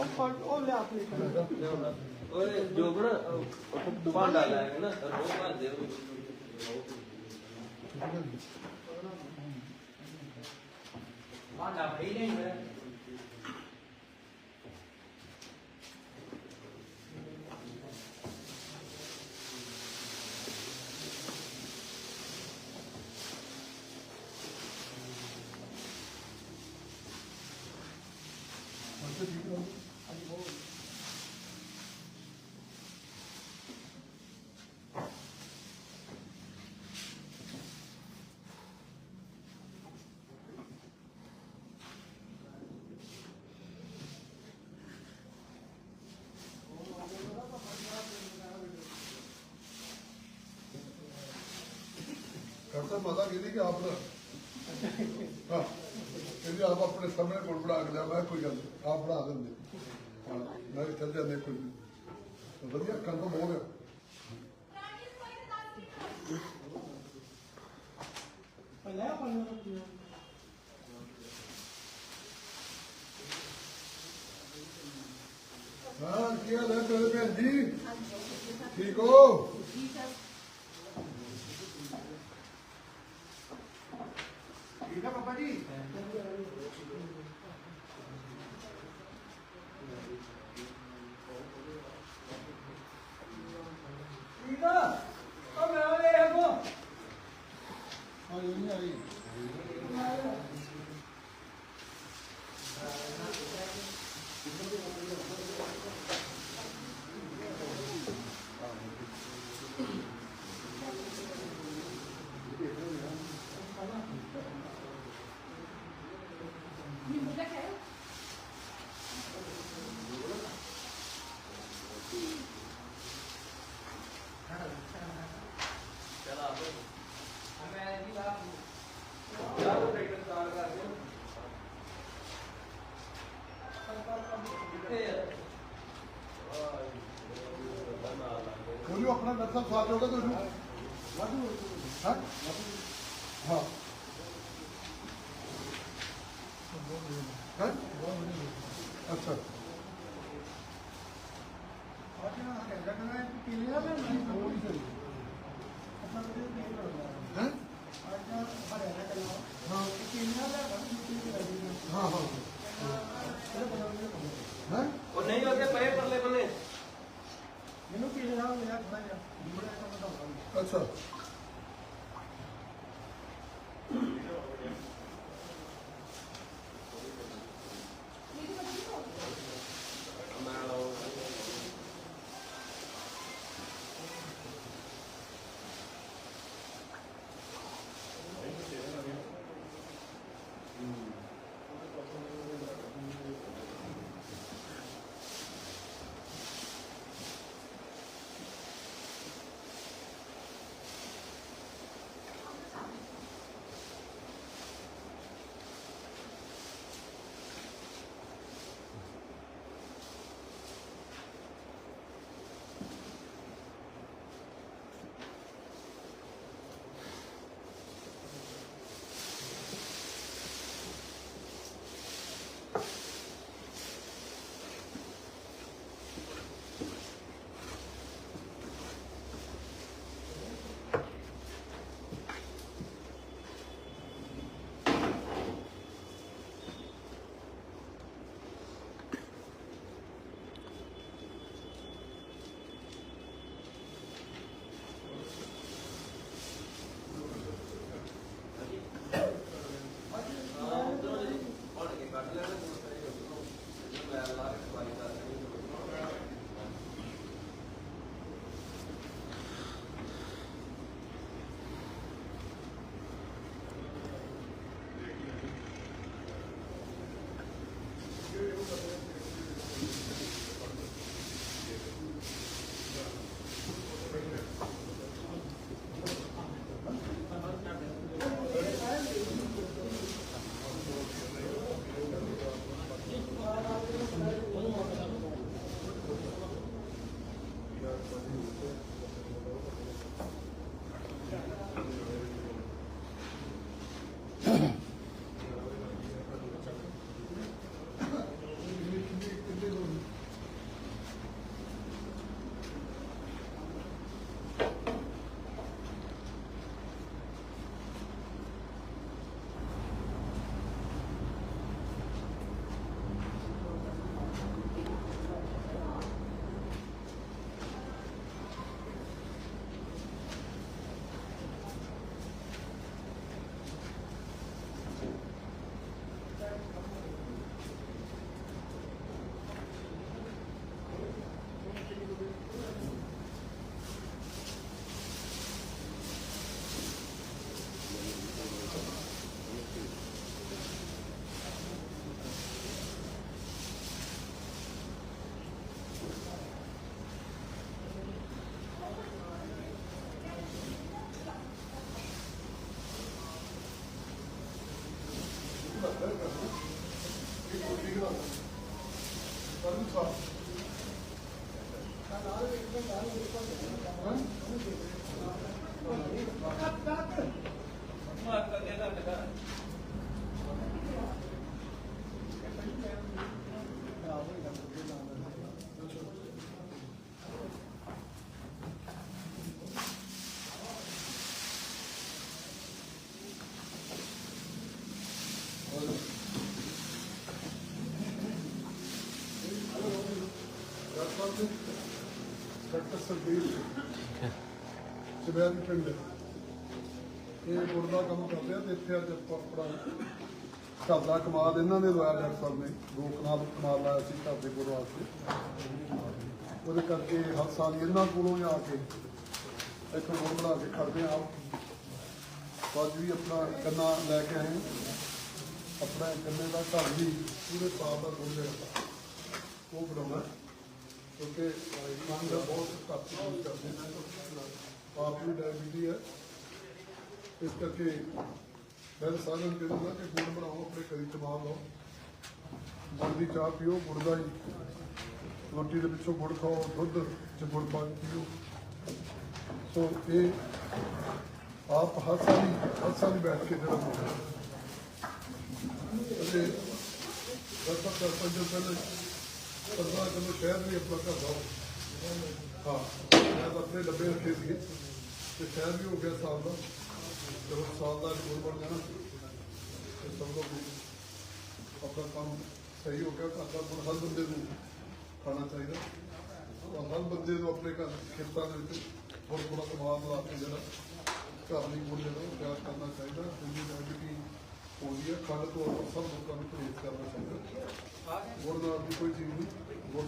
ਉਹ ਫੜ ਉਹ ਲਿਆ ਪਲੇਟ ਓਏ ਜੋਬਨ ਉਹ ਭਾਂਡਾ ਲੈ ਕੇ ਨਾ ਰੋ ਭਰ ਦੇ ਭਾਂਡਾ ਭਈ ਨਹੀਂ ਹੈ ਕਰਤਾ ਮਾਤਾ ਕਹਿੰਦੀ ਕਿ ਆਪ ਨਾ। ਹਾਂ। ਕਹਿੰਦੀ ਆਪ ਆਪਣੇ ਸਾਹਮਣੇ ਕੋਲ ਬਣਾ ਕੇ ਲਿਆ। ਮੈਂ ਕੋਈ ਗੱਲ ਨਹੀਂ, ਆਪ ਬਣਾ ਦਿੰਦੇ। ਹਾਂ ਮੈਂ ਕਿਹਾ ਚੱਲ ਜਾਂਦੇ ਕੋਈ ਨਹੀਂ। ਤਾਂ ਵਧੀਆ ਕੰਮ ਹੋ ਗਿਆ ਪਹਿਲਾਂ ਆਪਾਂ ਨੂੰ ਰੱਖਿਆ ਹਾਂ ਕੀ ਹਾਲ ਹੈ ਤੇਰੇ ਭੈਣ ਜੀ? ਠੀਕ ਹੋ? ਠੀਕ ਹੈ ਪਾਪਾ ਜੀ ਠੀਕ ਆ ਉਹ ਮੈਂ ਲੈ ਆਗੋ ਹਾਂ ਇਹ ਨਹੀਂ ਆਈ ਯਾਰ ਉਹ ਟਰੈਕਟਰ ਸਟਾਰਟ ਕਰ ਦੇ ਕਿੱਥੇ ਆ ਬੋਲਿਓ ਆਪਣਾ ਨਰਸਾ ਸਾਥ ਹੋਗਾ ਤੁਹਾਨੂੰ? ਹਾਂ? ਹਾਂ। ਹਾਂ? ਅੱਛਾ। ਆਜਾ ਕਹਿੰਦਾ ਕਹਿੰਦਾ ਪੀਲੇ ਮੈਂ ਨਹੀਂ ਉਹ ਸਹੀ ਅੱਛਾ ਤੇ ਨਹੀਂ ਕਰਦਾ ਹੈ ਆਜਾ ਹਰਿਆ ਨਾ ਕਰਨਾ ਹਾਂ ਪੀਲੇ ਆ ਲੈ ਬਸ ਪੀਲੇ ਕਰ ਦੇਣਾ ਹਾਂ ਹਾਂ ਹੈ ਉਹ ਨਹੀਂ ਉੱਥੇ ਪਏ ਪਰਲੇ ਬੰਨੇ ਮੈਨੂੰ ਪੀਲੇ ਨਾਲ ਮਿਲਿਆ ਥੋੜਾ ਕਲਰ ਕਰਨਾ ਇਹ ਕੋਟੀ ਦਾ ਪਰ ਸਾਫ਼ ਨਾਲ ਇੱਕ ਨਾਲ ਇੱਕ ਨਾਲ ਹਾਂ ਕੱਟ ਕੱਟ ਮਾਰ ਕੇ ਇਹਦਾ ਟਕਾ ਡਾਕਟਰ ਸਰਬੀਰ ਸਿਵਿਆਂ ਪਿੰਡ। ਇਹ ਗੁੜ ਦਾ ਕੰਮ ਕਰਦੇ ਆ ਤੇ ਇੱਥੇ ਅੱਜ ਆਪਾਂ ਆਪਣਾ ਘਰ ਦਾ ਕਮਾਦ ਇਹਨਾਂ ਨੇ ਲਵਾਇਆ ਡਾਕਟਰ ਸਾਹਿਬ ਨੇ। ਦੋ ਕਨਾਲ ਕਮਾਲ ਲਾਇਆ ਸੀ ਘਰ ਦੇ ਗੁੜ ਵਾਸਤੇ। ਉਹਦੇ ਕਰਕੇ ਹਰ ਸਾਲ ਇਹਨਾਂ ਕੋਲੋਂ ਆ ਕੇ ਇੱਥੋਂ ਗੁੜ ਬਣਾ ਕੇ ਖੜਦੇ ਆ ਅੱਜ ਵੀ ਆਪਣਾ ਕੰਨਾ ਲੈ ਕੇ ਆਏ ਹਾਂ। ਆਪਣਾ ਕੰਨੇ ਦਾ ਘਰ ਵੀ ਪੂਰੇ ਸਾਲ ਦਾ ਗੁੜ ਜਿਹੜਾ, ਉਹ ਬਣਾਉਣਾ। ਕਿਉਂਕਿ ਮਨ ਦਾ ਬਹੁਤ ਘੱਟ ਯੂਜ਼ ਕਰਦੇ ਨੇ ਆਪ ਨੂੰ ਡਾਇਬੀਟੀ ਹੈ। ਇਸ ਕਰਕੇ ਮੈਂ ਤਾਂ ਸਾਰਿਆਂ ਨੂੰ ਕਹਿੰਦਾ ਕਿ ਗੁੜ ਬਣਾਓ, ਆਪਣੇ ਘਰੀ ਕਮਾ ਲਓ। ਗੁੜ ਦੀ ਚਾਹ ਪੀਓ, ਗੁੜ ਦਾ ਹੀ। ਰੋਟੀ ਦੇ ਪਿੱਛੋਂ ਗੁੜ ਖਾਓ, ਦੁੱਧ ਚ ਗੁੜ ਪਾ ਕੇ ਪੀਓ। ਸੋ ਇਹ ਆਪ ਹਰ ਸਾਲ ਹੀ, ਹਰ ਸਾਲ ਬੈਠ ਕੇ ਜਿਹੜਾ ਹੁੰਦਾ ਅਤੇ ਦਸ ਤੱਕ ਪੰਜ ਪਹਿਲੇ ਪੰਦਰਾਂ ਕਿਲੋ ਸ਼ਹਿਦ ਵੀ ਆਪਣਾ ਘਰ ਦਾ ਹਾਂ ਮੈਂ ਤਾਂ ਆਪਣੇ ਡੱਬੇ ਰੱਖੇ ਸੀਗੇ। ਤੇ ਸ਼ਹਿਦ ਵੀ ਹੋ ਗਿਆ ਸਾਲ ਦਾ। ਜਦੋਂ ਸਾਲ ਦਾ ਰਿਪੋਰਟ ਬਣ ਜਾਣਾ। ਤੇ ਸਮਝੋ ਵੀ ਆਪਣਾ ਕੰਮ ਸਹੀ ਹੋ ਗਿਆ। ਘਰ ਦਾ ਗੁਣ ਹਰ ਬੰਦੇ ਨੂੰ ਖਾਣਾ ਚਾਹੀਦਾ। ਔਰ ਹਰ ਬੰਦੇ ਨੂੰ ਆਪਣੇ ਘਰ ਖੇਤਾਂ ਦੇ ਵਿੱਚ ਥੋੜਾ ਥੋੜਾ ਸਮਾਨ ਲਾ ਕੇ ਜਿਹੜਾ ਘਰ ਲਈ ਗੁਣ ਜਿਹੜਾ ਉਹ ਕਰਨਾ ਚਾਹੀਦਾ। ਜਿੰਨੀ ਡਾਇਬੀਟੀ ਹੋਈ ਹੈ ਖੰਡ ਤੋਂ ਆਪਾਂ ਸਭ ਲੋਕਾਂ ਨੂੰ ਪਰਹੇਜ਼ ਕਰਨਾ ਚਾਹੀਦਾ ਗੁੜ ਨਾਲ ਦੀ ਕੋਈ ਚੀਜ਼ ਨਹੀਂ ਗੁੜ